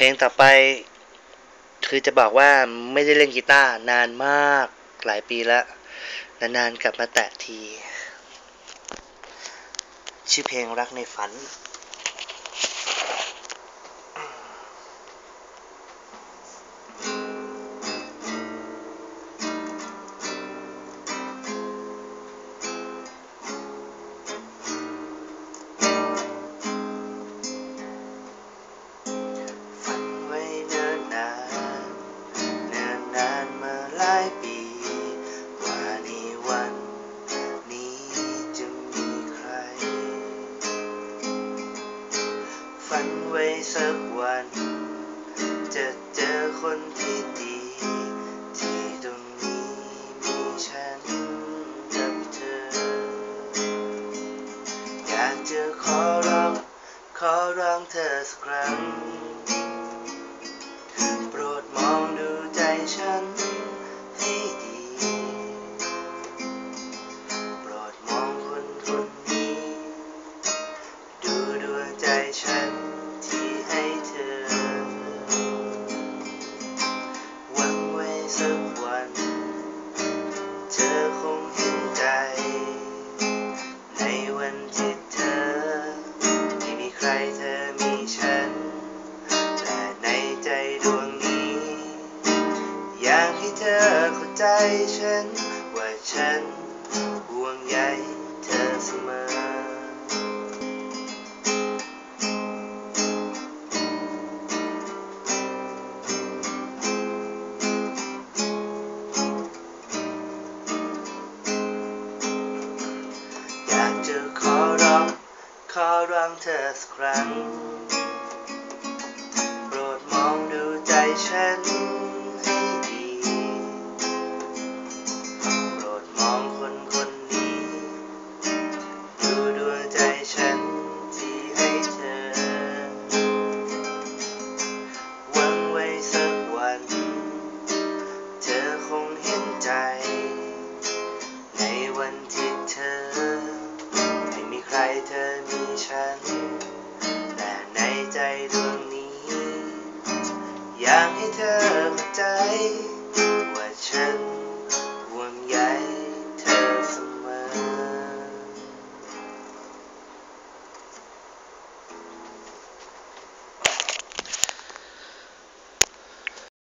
เพลงต่อไป คือจะบอกว่าไม่ได้เล่นกีตาร์นานมากหลายปีแล้ว นานๆกลับมาแตะที ชื่อเพลงรักในฝัน ไว้สักวัน จะเจอคนที่ดี ที่ตรงนี้มีฉันกับเธอ อยากจะขอร้อง ขอร้องเธอสักครั้ง โปรดมองดูใจฉันให้ดี โปรดมองคนคนนี้ ดูดวงใจฉัน สักวัน เธอคงเห็นใจ ในวันที่เธอ ไม่มีใครเธอมีฉัน แต่ในใจดวงนี้ อยากให้เธอเข้าใจฉัน ว่าฉันห่วงใยเธอเสมอ จะขอร้องขอร้องเธอสักครั้ง โปรดมองดูใจฉันให้ดี โปรดมองคนคนนี้ ดูดวงใจฉัน เธอมีฉัน แต่ในใจดวงนี้ อยากให้เธอเข้าใจ ว่าฉัน